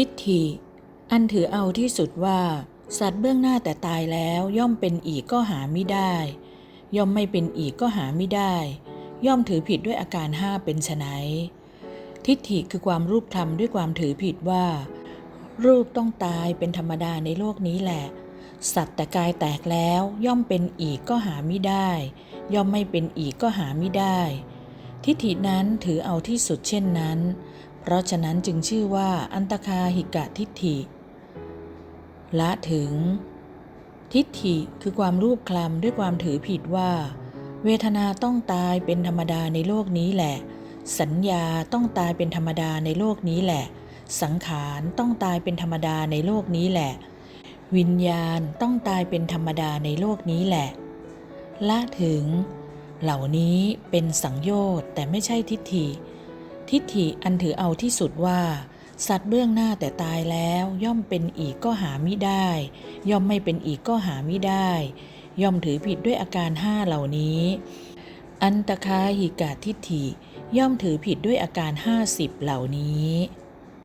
ทิฏฐิ อันถือเอาที่สุดว่า สัตว์เบื้องหน้าแต่ตายแล้วย่อมเป็นอีกก็หาไม่ได้ ย่อมไม่เป็นอีกก็หาไม่ได้ ย่อมถือผิดด้วยอาการห้าเป็นไฉนทิฏฐิคือความรูปธรรมด้วยความถือผิดว่า รูปต้องตายเป็นธรรมดาในโลกนี้แหละ สัตว์แต่กายแตกแล้วย่อมเป็นอีกก็หาไม่ได้ ย่อมไม่เป็นอีกก็หาไม่ได้ ทิฏฐินั้นถือเอาที่สุดเช่นนั้น เพราะฉะนั้นจึงชื่อว่าอันตคาหิกะทิฏฐิ ละถึง ทิฏฐิคือความรูปคลำด้วยความถือผิดว่า เวทนาต้องตายเป็นธรรมดาในโลกนี้แหละ สัญญาต้องตายเป็นธรรมดาในโลกนี้แหละ สังขารต้องตายเป็นธรรมดาในโลกนี้แหละ วิญญาณต้องตายเป็นธรรมดาในโลกนี้แหละ ละถึง เหล่านี้เป็นสังโยชน์แต่ไม่ใช่ทิฏฐิ ทิฏฐิอันถือเอาที่สุดว่า สัตว์เบื้องหน้าแต่ตายแล้วย่อมเป็นอีกก็หามิได้ ย่อมไม่เป็นอีกก็หามิได้ ย่อมถือผิดด้วยอาการห้าเหล่านี้ อันตคาหิกาทิฏฐิย่อมถือผิดด้วยอาการห้าสิบเหล่านี้